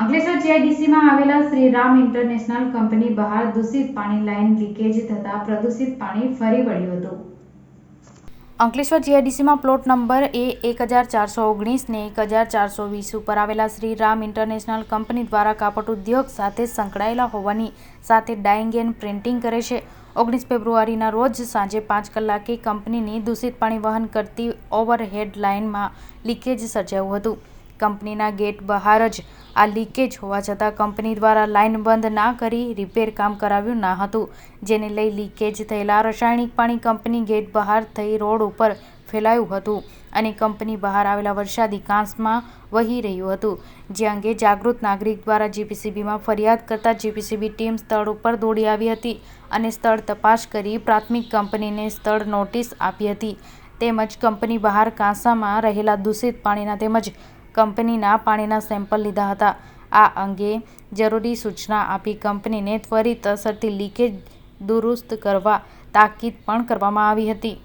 અંકલેશ્વર જીઆઈડીસીમાં આવેલા Shriram international company બહાર દૂષિત પાણી લાઇન લીકેજ થતાં પ્રદૂષિત પાણી ફરી વળ્યું હતું. અંકલેશ્વર જીઆઈડીસીમાં પ્લોટ નંબર એ એક હજાર ચારસો ઓગણીસ ને એક હજાર ચારસો વીસ ઉપર આવેલા શ્રી રામ ઇન્ટરનેશનલ કંપની દ્વારા કાપડ ઉદ્યોગ સાથે સંકળાયેલા હોવાની સાથે ડાઇંગ એન્ડ પ્રિન્ટિંગ કરે છે. ઓગણીસ ફેબ્રુઆરીના રોજ સાંજે પાંચ કલાકે કંપનીની દૂષિત પાણી વહન કરતી ઓવરહેડ લાઇનમાં લીકેજ સર્જાયું હતું. કંપનીના ગેટ બહાર જ આ લીકેજ હોવા છતાં કંપની દ્વારા લાઇન બંધ ના કરી રિપેર કામ કરાવ્યું ન હતું. જેને લઈ લીકેજ થયેલા રાસાયણિક પાણી કંપની ગેટ બહાર થઈ રોડ ઉપર ફેલાયું હતું અને કંપની બહાર આવેલા વરસાદી કાંસમાં વહી રહ્યું હતું. જે અંગે જાગૃત નાગરિક દ્વારા જીપીસીબીમાં ફરિયાદ કરતા જીપીસીબી ટીમ સ્થળ ઉપર દોડી આવી હતી અને સ્થળ તપાસ કરી પ્રાથમિક કંપનીને સ્થળ નોટિસ આપી હતી. તેમજ કંપની બહાર કાંસામાં રહેલા દૂષિત પાણીના તેમજ કંપનીના પાણીના સેમ્પલ લીધા હતા. આ અંગે જરૂરી સૂચના આપી કંપનીને ત્વરિત અસરથી લીકેજ દુરુસ્ત કરવા તાકીદ પણ કરવામાં આવી હતી.